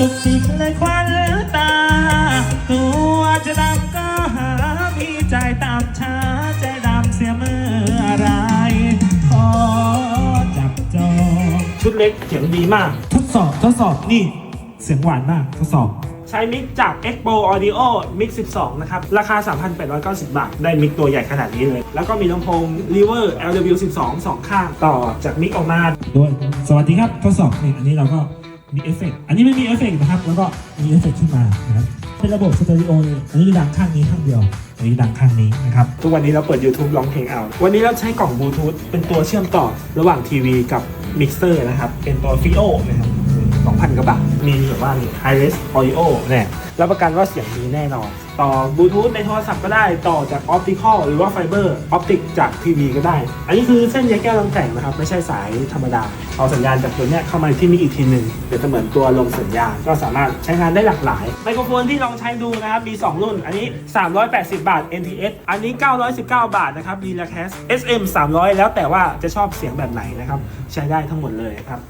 สุกจิกเลยควันตา ตัวจะดำก็หาพี่ใจตามช้าใจดำเสียเมื่อไรขอจับจองชุดเล็กเสียงดีมาก ทดสอบทดสอบนี่ เสียงหวานมากทดสอบ ใช้มิกจาก Expo Audio Mix 12 นะครับ ราคา 3,890 บาท ได้มิกตัวใหญ่ขนาดนี้เลย แล้วก็มีลำโพง River LW12 สองข้างต่อจากมิกออกมาด้วย สวัสดีครับทดสอบนี่อันนี้เราก็ มีเอฟเฟกต์อันนี้ไม่มีเอฟเฟกต์นะครับ แล้วก็มีเอฟเฟกต์ขึ้นมานะครับเป็นระบบสเตอริโอเลยอันนี้ดังข้างนี้ข้างเดียวอันนี้ดังข้างนี้นะครับ ทุกวันนี้เราเปิด YouTube ร้องเพลงเอา วันนี้เราใช้กล่องบลูทูธเป็นตัวเชื่อมต่อระหว่างทีวีกับมิกเซอร์นะครับ เป็นตัวฟิโอนะครับ 2,000 กว่าบาท มีแบบว่านี่ High Res Audio เนี่ยรับประกันว่าเสียงดีแน่นอน ต่อบลูทูธในโทรศัพท์ก็ได้ต่อจาก Optical หรือว่าไฟเบอร์ออปติกจากทีวีก็ได้ อันนี้คือเส้นใยแก้วลำแต่งนะครับ ไม่ใช่สายธรรมดา เอาสัญญาณจากตัวเนี้ยเข้ามาที่นี่อีกทีหนึ่งเดี๋ยวจะเหมือนตัวลงสัญญาณ ก็สามารถใช้งานได้หลากหลาย ไมโครโฟนที่ลองใช้ดูนะครับ มี 2 รุ่น อันนี้ 380 บาท NTS อันนี้ 919 บาทนะครับ d l a c a s SM 300 แล้วแต่ว่าจะชอบเสียงแบบไหนนะครับใช้ได้ทั้งหมดเลยครับ